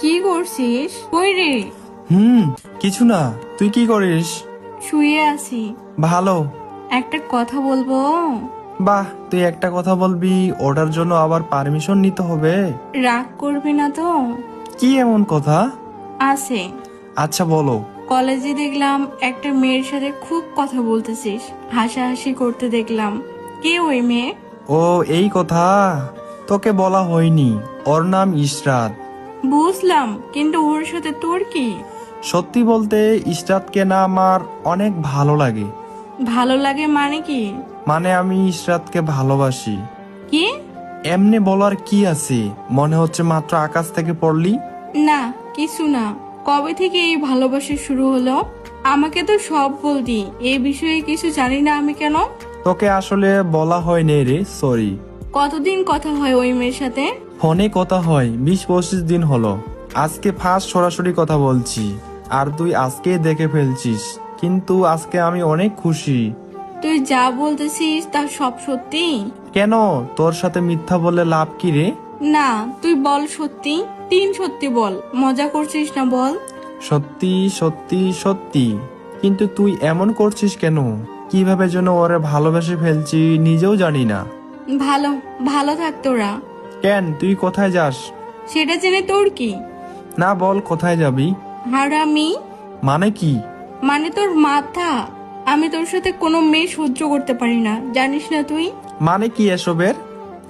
কি করছিস? কই রে? হুম কিছু না। তুই কি করিস? শুয়ে আছি। ভালো। একটা কথা বলব? বাহ তুই একটা কথা বলবি ওটার জন্য আবার পারমিশন নিতে হবে। রাগ করবি না তো? কি এমন কথা? আছে। আচ্ছা বলো। কলেজে দেখলাম একটা মেয়ের সাথে খুব কথা বলতেছিস। হাসাহাসি করতে দেখলাম। কে ওই মেয়ে? ও এই কথা। তোকে বলা হয়নি। ওর নাম ইশরাত। বুঝলাম কিন্তু ওর সাথে তোর কি? সত্যি বলতে ইশরাতকে না আমার অনেক ভালো লাগে। ভালো লাগে মানে কি? মানে আমি ইশরাতকে ভালোবাসি। কি? এমনি বলার কি আছে? মনে হচ্ছে মাত্র আকাশ থেকে পড়লি? না কিছু না। কবে থেকে এই ভালোবাসা শুরু হলো? আমাকে তো সব বলতি। এই বিষয়ে কিছু জানি না আমি কেন? তোকে আসলে বলা হয়নি রে সরি। কতদিন কথা হয় ওই মেয়ের সাথে? ফোনে কথা হয় বিশ পঁচিশ দিন হলো। আজকে ফার্স্ট সরাসরি কথা বলছি আর তুই আজকে দেখে ফেলছিস কিন্তু আজকে আমি অনেক খুশি। তুই যা বলতেছিস তা সব সত্যি? কেন? তোর সাথে মিথ্যা বলে লাভ কি রে? না তুই বল সত্যি তিন সত্যি বল মজা করছিস না বল? সত্যি সত্যি সত্যি। কিন্তু তুই এমন করছিস কেন? কীভাবে যেন ওরে ভালোবেসে ফেলছি নিজেও জানি না। ভালো ভালো থাক তোরা। কেন? তুই কোথায় যাস? সেটা জেনে তোর কি? না বল কোথায় যাবি? হারামি। মানে কি? মানে তোর মাথা। আমি তোর সাথে কোনো মেয়ে সহ্য করতে পারি না। জানিস না তুই? মানে কি এসবের?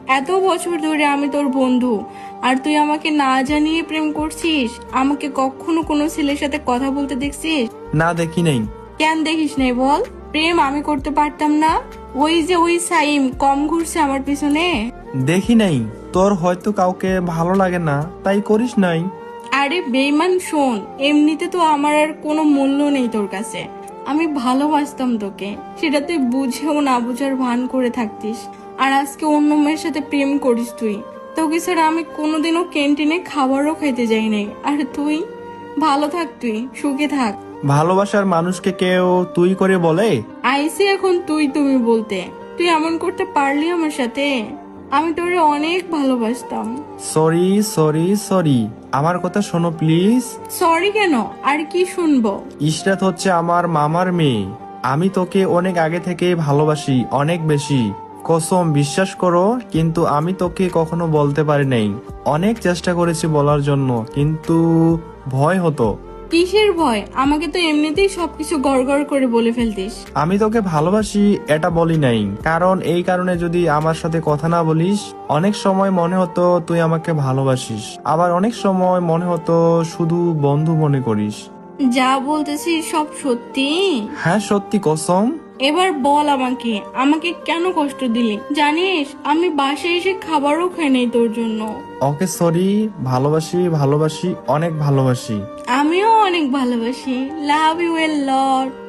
এত বছর ধরে আমি তোর বন্ধু। আর তুই আমাকে না জানিয়ে প্রেম করছিস? আমাকে কখনো কোনো ছেলের সাথে কথা বলতে দেখছিস? না দেখি নাই। কেন দেখিস নাই বল? প্রেম আমি করতে পারতাম না। ওই যে ওই সাইম কম ঘুরছে আমার পিছনে। দেখি নাই তোর হয়তো কাউকে ভালো লাগে না তাই করিস নাই। আরে বেইমান শোন এমনিতে তো আমার আর কোনো মূল্য নেই তোর কাছে। আমি ভালোবাসতাম তোকে সেটা তুই বুঝেও না বুঝার ভান করে থাকতিস। আর আজকে অন্য মেয়ের সাথে প্রেম করিস তুই। তোকে ছাড়া আমি কোনোদিনও ক্যান্টিনে খাবারও খাইতে যাই নাই। আর তুই ভালো থাক তুই সুখে থাক। ভালোবাসার মানুষকে কেউ তুই করে বলে? আইসি এখন তুই তুমি বলতে। তুই এমন করতে পারলি আমার সাথে। আমি তোরে অনেক ভালোবাসতাম। সরি সরি সরি আমার কথা শোনো প্লিজ সরি কেন? আর কি শুনব? ইশরাত হচ্ছে আমার মামার মেয়ে। আমি তোকে অনেক আগে থেকে ভালোবাসি অনেক বেশি। কসম বিশ্বাস করো কিন্তু আমি তোকে কখনো বলতে পারি নাই। অনেক চেষ্টা করেছি বলার জন্য কিন্তু ভয় হতো। কিসের ভয়? আমাকে তো এমনিতেই সবকিছু গড়গড় করে বলে ফেলতিস। আমি তোকে ভালোবাসি এটা বলি নাই। কারণ এই কারণে যদি আমার সাথে কথা না বলিস অনেক সময় মনে হতো তুই আমাকে ভালোবাসিস। আবার অনেক সময় মনে হতো শুধু বন্ধু মনে করিস। যা বলতেছি সব সত্যি? হ্যাঁ সত্যি কসম। এবার বল আমাকে আমাকে কেন কষ্ট দিলি? জানিস আমি বাসায় এসে খাবারও খাই নাই তোর জন্য। ওকে সরি ভালোবাসি ভালোবাসি অনেক ভালোবাসি। অনেক ভালোবাসি। Love U A lot